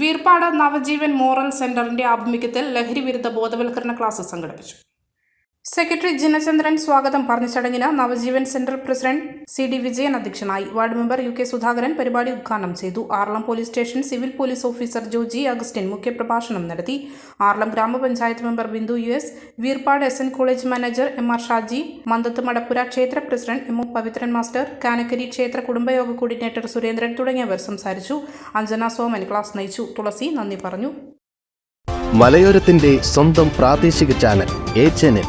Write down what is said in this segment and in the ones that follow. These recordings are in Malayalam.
വീർപ്പാട് നവജീവൻ മോറൽ സെന്ററിന്റെ ആഭിമുഖ്യത്തിൽ ലഹരി വിരുദ്ധ ബോധവൽക്കരണ ക്ലാസ് സംഘടിപ്പിച്ചു. സെക്രട്ടറി ജിനചന്ദ്രൻ സ്വാഗതം. പറഞ്ഞ ചടങ്ങിന് Navajeevan centre president C D Vijayan അധ്യക്ഷനായി. Ward member U K Sudhakaran പരിപാടി ഉദ്ഘാടനം ചെയ്തു. Aralam police station civil police officer Joji Augustine മുഖ്യപ്രഭാഷണം നടത്തി. ആർളം ഗ്രാമപഞ്ചായത്ത് member Bindu U S Veerpad S N college manager M R Shaji Manthath Madappura ക്ഷേത്ര president M O Pavithran master Kanakkari ക്ഷേത്ര കുടുംബയോഗ കോർഡിനേറ്റർ സുരേന്ദ്രൻ തുടങ്ങിയവർ സംസാരിച്ചു. അഞ്ജന സോമൻ ക്ലാസ് നയിച്ചു. തുളസി നന്ദി പറഞ്ഞു. മലയോരത്തിന്റെ സ്വന്തം പ്രാദേശിക ചാനൽ എ ചാനൽ.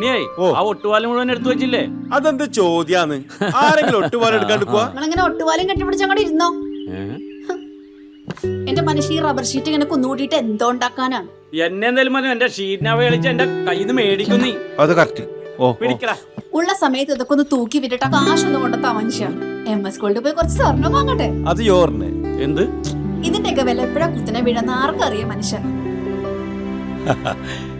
ഉണ്ണിയായി ഓ. ആ ഒട്ടുപാലം മുഴുവൻ എടുത്തു വെച്ചില്ലേ? അതെന്ത് ചോദ്യാന്ന്? ആരെങ്കിലും ഒട്ടുപാലം എടുക്കാണ്ട് പോവാ നിങ്ങളിങ്ങനെ ഒട്ടുപാലും കെട്ടിപ്പിടിച്ച് അങ്ങോട്ട് ഇരുന്നോ? എന്റെ മനുഷ്യ ഈ റബ്ബർ ഷീറ്റ് ഇങ്ങനെ കുന്നുകൂട്ടിയിട്ട് എന്തോ ഉണ്ടാക്കാനാണ്. എന്നെ എന്തായാലും മതി എന്റെ ഷീറ്റിനെ വേളിച്ച് എന്റെ കയ്യിൽ നിന്ന് മേടിക്കുന്നു അത് കറക്റ്റ് ഓ പിടിക്കടാ. ഉള്ള സമയത്ത് ഇതൊക്കെ ഒന്ന് തൂക്കി വിട്ടിട്ട് കാശ് കാശൊന്നും കൊണ്ടെത്താ മനുഷ്യ. എം എസ് സ്കൂളിൽ പോയി കുറച്ച് സ്വർണം വാങ്ങട്ടെ. അത് യോറിന്. എന്ത്? ഇതിന്റെയൊക്കെ വില എപ്പോഴാ കുത്തിനെ വീഴുന്ന ആർക്കറിയാം മനുഷ്യ.